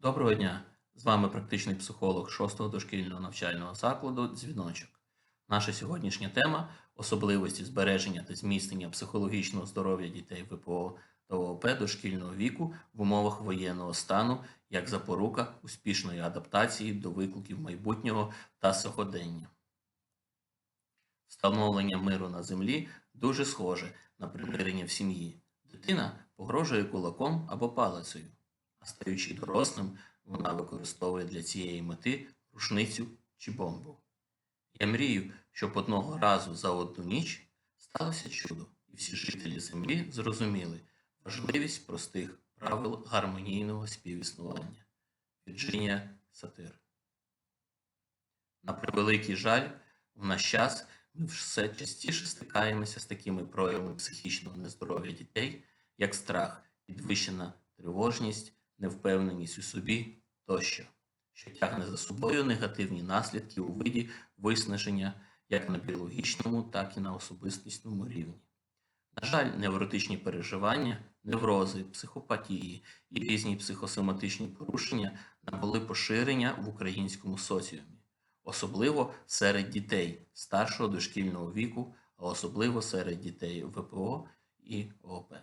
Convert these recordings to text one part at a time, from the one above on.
Доброго дня! З вами практичний психолог 6-го дошкільного навчального закладу Дзвіночок. Наша сьогоднішня тема особливості збереження та зміцнення психологічного здоров'я дітей ВПО та ООП дошкільного віку в умовах воєнного стану як запорука успішної адаптації до викликів майбутнього та сьогодення. Встановлення миру на землі дуже схоже на примирення в сім'ї. Дитина погрожує кулаком або палицею, а стаючи дорослим, вона використовує для цієї мети рушницю чи бомбу. Я мрію, щоб одного разу за одну ніч сталося чудо, і всі жителі землі зрозуміли важливість простих правил гармонійного співіснування. Вірджинія Сатир. На превеликий жаль, в наш час ми все частіше стикаємося з такими проявами психічного нездоров'я дітей, як страх, підвищена тривожність, невпевненість у собі тощо, що тягне за собою негативні наслідки у виді виснаження як на біологічному, так і на особистісному рівні. На жаль, невротичні переживання, неврози, психопатії і різні психосоматичні порушення набули поширення в українському соціумі, особливо серед дітей старшого дошкільного віку, а особливо серед дітей ВПО і ООП.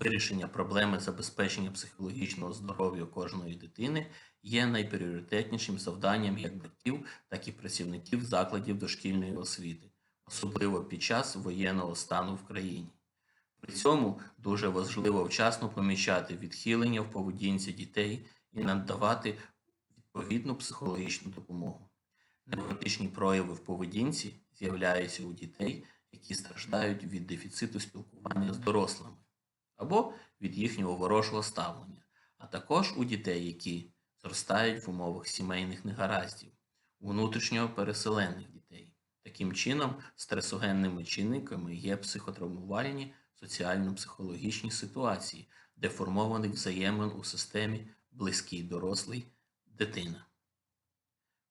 Вирішення проблеми забезпечення психологічного здоров'я кожної дитини є найпріоритетнішим завданням як батьків, так і працівників закладів дошкільної освіти, особливо під час воєнного стану в країні. При цьому дуже важливо вчасно помічати відхилення в поведінці дітей і надавати відповідну психологічну допомогу. Невротичні прояви в поведінці з'являються у дітей, які страждають від дефіциту спілкування з дорослими або від їхнього ворожого ставлення, а також у дітей, які зростають в умовах сімейних негараздів, у внутрішньо переселених дітей. Таким чином, стресогенними чинниками є психотравмувальні соціально-психологічні ситуації, деформованих взаємин у системі близький дорослий дитина.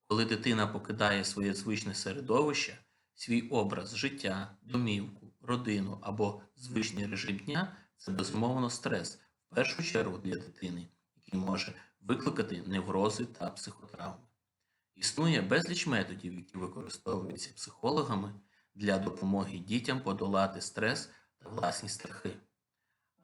Коли дитина покидає своє звичне середовище, свій образ життя, домівку, родину або звичний режим дня, це безумовно стрес, в першу чергу для дитини, який може викликати неврози та психотравми. Існує безліч методів, які використовуються психологами для допомоги дітям подолати стрес та власні страхи.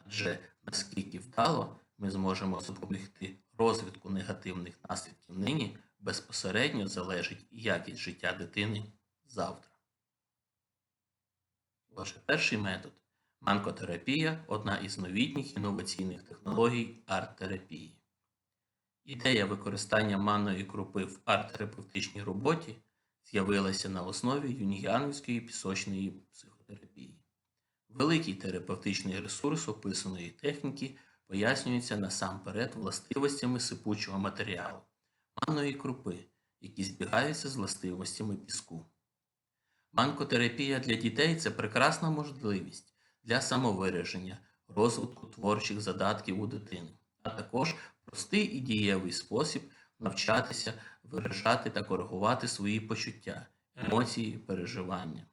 Адже наскільки вдало ми зможемо запобігти розвитку негативних наслідків нині, безпосередньо залежить якість життя дитини завтра. Отже, перший метод манкотерапія одна із новітніх інноваційних технологій арт-терапії. Ідея використання манної крупи в арт-терапевтичній роботі з'явилася на основі юніянівської пісочної психотерапії. Великий терапевтичний ресурс описаної техніки пояснюється насамперед властивостями сипучого матеріалу, манної крупи, які збігаються з властивостями піску. Манкотерапія для дітей це прекрасна можливість для самовираження, розвитку творчих задатків у дитини, а також простий і дієвий спосіб навчатися виражати та коригувати свої почуття, емоції, переживання.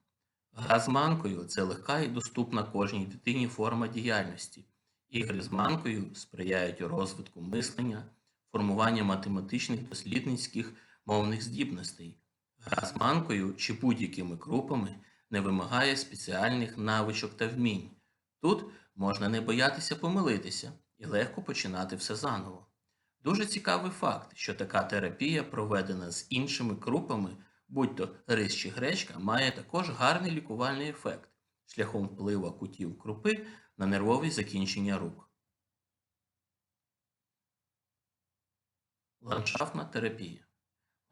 Гра з манкою це легка і доступна кожній дитині форма діяльності. Ігри з манкою сприяють розвитку мислення, формуванню математичних дослідницьких мовних здібностей. Гра з манкою чи будь-якими крупами не вимагає спеціальних навичок та вмінь. Тут можна не боятися помилитися і легко починати все заново. Дуже цікавий факт, що така терапія, проведена з іншими крупами, будь то рис чи гречка, має також гарний лікувальний ефект шляхом впливу кутів крупи на нервові закінчення рук. Ландшафтна терапія.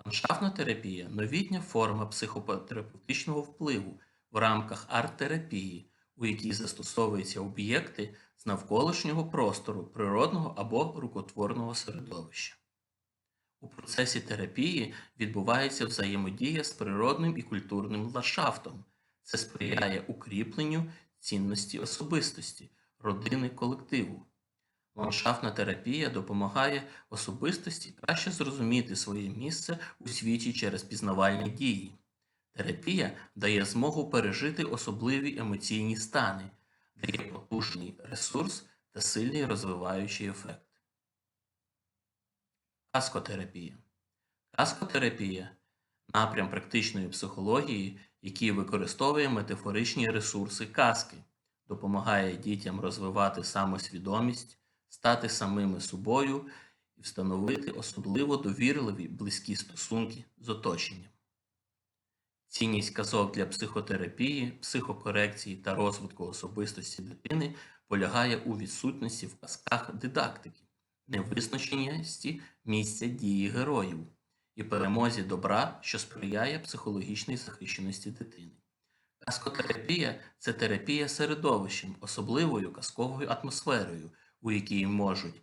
Ландшафтна терапія новітня форма психотерапевтичного впливу в рамках арт-терапії, у якій застосовуються об'єкти з навколишнього простору природного або рукотворного середовища. У процесі терапії відбувається взаємодія з природним і культурним ландшафтом. Це сприяє укріпленню цінності особистості, родини колективу. Ландшафтна терапія допомагає особистості краще зрозуміти своє місце у світі через пізнавальні дії. Терапія дає змогу пережити особливі емоційні стани, дає потужний ресурс та сильний розвиваючий ефект. Каскотерапія. Каскотерапія напрям практичної психології, який використовує метафоричні ресурси казки, допомагає дітям розвивати самосвідомість, стати самими собою і встановити особливо довірливі близькі стосунки з оточенням. Цінність казок для психотерапії, психокорекції та розвитку особистості дитини полягає у відсутності в казках дидактики, невизначеності місця дії героїв і перемозі добра, що сприяє психологічній захищеності дитини. Казкотерапія це терапія середовищем, особливою казковою атмосферою, у якій можуть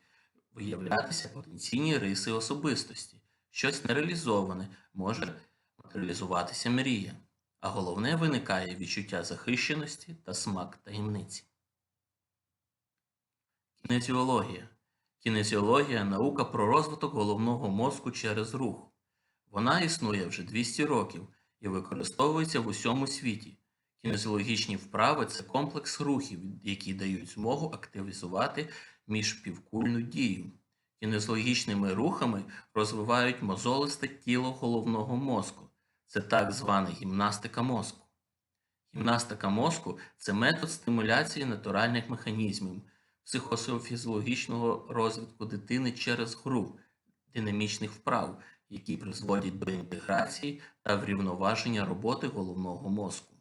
виявлятися потенційні риси особистості. Щось нереалізоване може матеріалізуватися мрія, а головне виникає відчуття захищеності та смак таємниці. Кінезіологія. Кінезіологія наука про розвиток головного мозку через рух. Вона існує вже 200 років і використовується в усьому світі. Кінезіологічні вправи це комплекс рухів, які дають змогу активізувати міжпівкульну дію. Кінезіологічними рухами розвивають мозолисте тіло головного мозку. Це так звана гімнастика мозку. Гімнастика мозку це метод стимуляції натуральних механізмів психофізіологічного розвитку дитини через гру динамічних вправ, які призводять до інтеграції та врівноваження роботи головного мозку.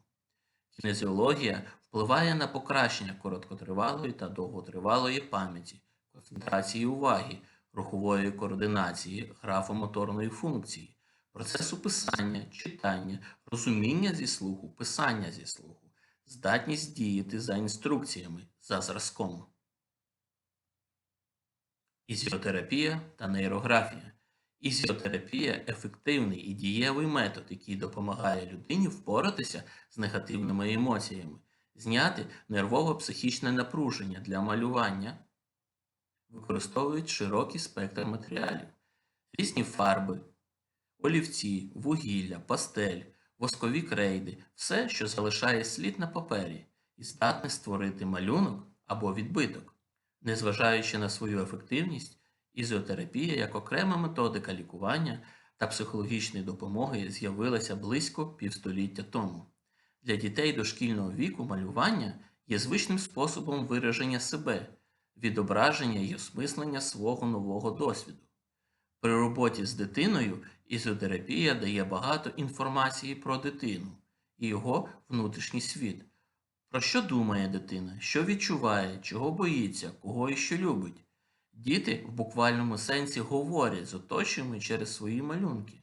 Кінезіологія впливає на покращення короткотривалої та довготривалої пам'яті, концентрації уваги, рухової координації, графомоторної функції, процесу писання, читання, розуміння зі слуху, писання зі слуху, здатність діяти за інструкціями, за зразком. Ізіотерапія та нейрографія. Ізіотерапія ефективний і дієвий метод, який допомагає людині впоратися з негативними емоціями, зняти нервово-психічне напруження для малювання, використовують широкий спектр матеріалів, різні фарби, олівці, вугілля, пастель, воскові крейди, все, що залишає слід на папері, і здатне створити малюнок або відбиток. Незважаючи на свою ефективність, ізотерапія як окрема методика лікування та психологічної допомоги з'явилася близько півстоліття тому. Для дітей дошкільного віку малювання є звичним способом вираження себе, відображення і осмислення свого нового досвіду. При роботі з дитиною ізотерапія дає багато інформації про дитину і його внутрішній світ. Про що думає дитина, що відчуває, чого боїться, кого і що любить. Діти в буквальному сенсі говорять з оточуємо через свої малюнки.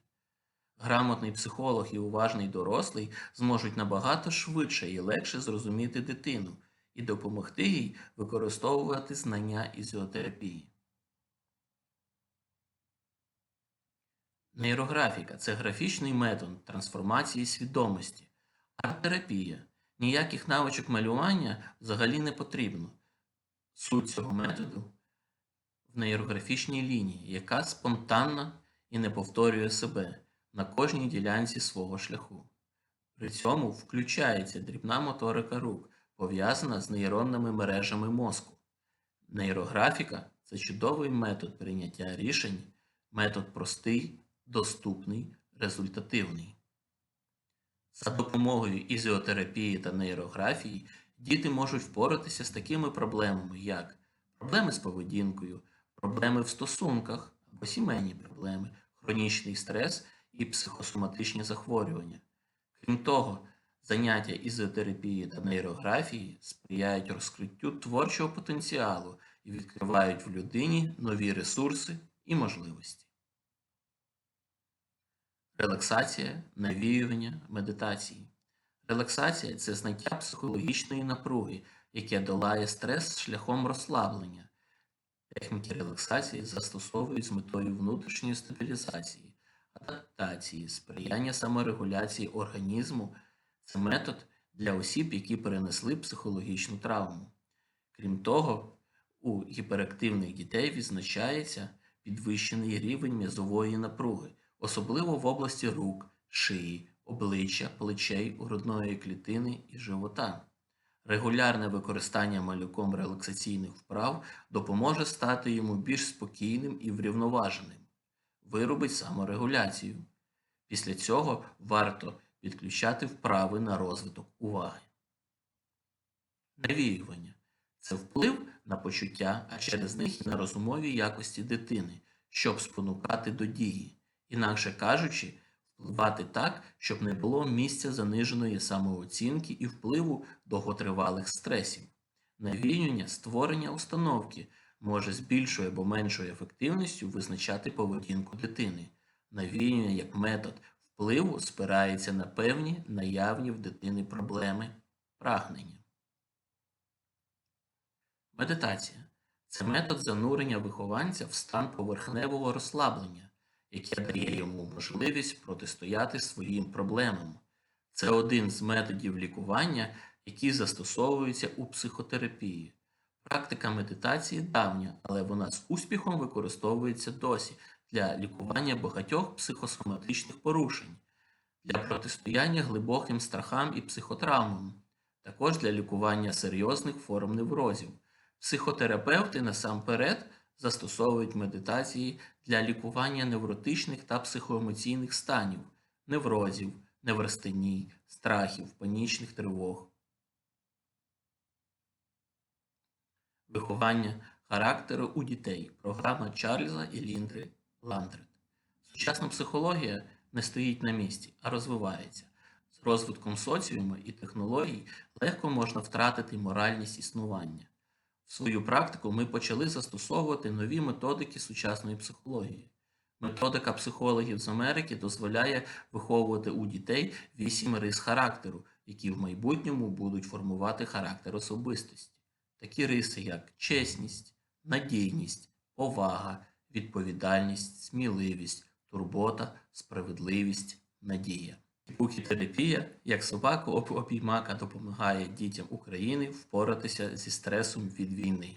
Грамотний психолог і уважний дорослий зможуть набагато швидше і легше зрозуміти дитину і допомогти їй використовувати знання ізіотерапії. Нейрографіка це графічний метод трансформації свідомості, арт-терапія. Ніяких навичок малювання взагалі не потрібно. Суть цього методу в нейрографічній лінії, яка спонтанна і не повторює себе на кожній ділянці свого шляху. При цьому включається дрібна моторика рук, пов'язана з нейронними мережами мозку. Нейрографіка це чудовий метод прийняття рішень, метод простий, доступний, результативний. За допомогою ізіотерапії та нейрографії діти можуть впоратися з такими проблемами, як проблеми з поведінкою, проблеми в стосунках або сімейні проблеми, хронічний стрес і психосоматичні захворювання. Крім того, заняття ізотерапії та нейрографії сприяють розкриттю творчого потенціалу і відкривають в людині нові ресурси і можливості. Релаксація, навіювання, медитації. Релаксація це зняття психологічної напруги, яке долає стрес шляхом розслаблення. Техніки релаксації застосовують з метою внутрішньої стабілізації, адаптації, сприяння саморегуляції організму. Це метод для осіб, які перенесли психологічну травму. Крім того, у гіперактивних дітей відзначається підвищений рівень м'язової напруги особливо в області рук, шиї, обличчя, плечей, грудної клітини і живота. Регулярне використання малюком релаксаційних вправ допоможе стати йому більш спокійним і врівноваженим. Виробить саморегуляцію. Після цього варто підключати вправи на розвиток уваги. Навіювання це вплив на почуття, а через них і на розумові якості дитини, щоб спонукати до дії, інакше кажучи, впливати так, щоб не було місця заниженої самооцінки і впливу довготривалих стресів. Навіювання створення установки може з більшою або меншою ефективністю визначати поведінку дитини. Навіювання як метод впливу спирається на певні наявні в дитини проблеми прагнення. Медитація це метод занурення вихованця в стан поверхневого розслаблення, яке дає йому можливість протистояти своїм проблемам. Це один з методів лікування, які застосовуються у психотерапії. Практика медитації давня, але вона з успіхом використовується досі для лікування багатьох психосоматичних порушень, для протистояння глибоким страхам і психотравмам, також для лікування серйозних форм неврозів. Психотерапевти насамперед застосовують медитації для лікування невротичних та психоемоційних станів, неврозів, неврастеній, страхів, панічних тривог. Виховання характеру у дітей. Програма Чарльза і Ліндри Ландрет. Сучасна психологія не стоїть на місці, а розвивається. З розвитком соціуму і технологій легко можна втратити моральність існування. В свою практику ми почали застосовувати нові методики сучасної психології. Методика психологів з Америки дозволяє виховувати у дітей вісім рис характеру, які в майбутньому будуть формувати характер особистості. Такі риси, як чесність, надійність, повага, відповідальність, сміливість, турбота, справедливість, надія. Букітерапія, як собака опіймака допомагає дітям України впоратися зі стресом від війни.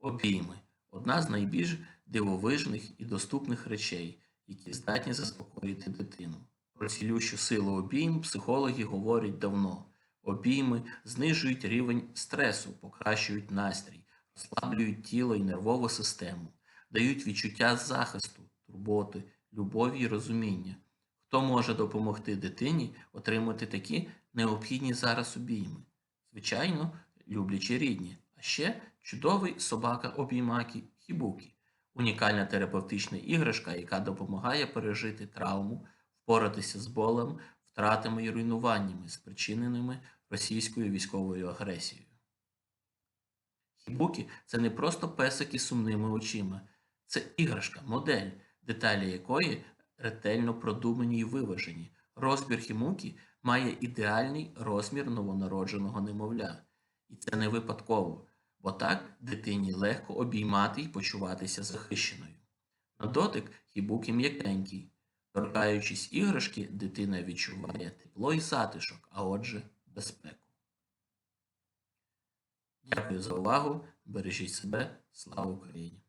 Обійми одна з найбільш дивовижних і доступних речей, які здатні заспокоїти дитину. Про цілющу силу обійм психологи говорять давно. Обійми знижують рівень стресу, покращують настрій, розслаблюють тіло і нервову систему, дають відчуття захисту, турботи, любові і розуміння. Хто може допомогти дитині отримати такі необхідні зараз обійми? Звичайно, люблячі рідні, а ще чудовий собака обіймаки хібукі, унікальна терапевтична іграшка, яка допомагає пережити травму, впоратися з болем, втратами і руйнуваннями, спричиненими російською військовою агресією. Хібукі це не просто песик із сумними очима, це іграшка, модель, деталі якої ретельно продумані і виважені. Розмір хімукі має ідеальний розмір новонародженого немовля. І це не випадково, бо так дитині легко обіймати і почуватися захищеною. На дотик хібукі м'якенький. Торкаючись іграшки, дитина відчуває тепло і затишок, а отже, безпеку. Дякую за увагу. Бережіть себе. Слава Україні!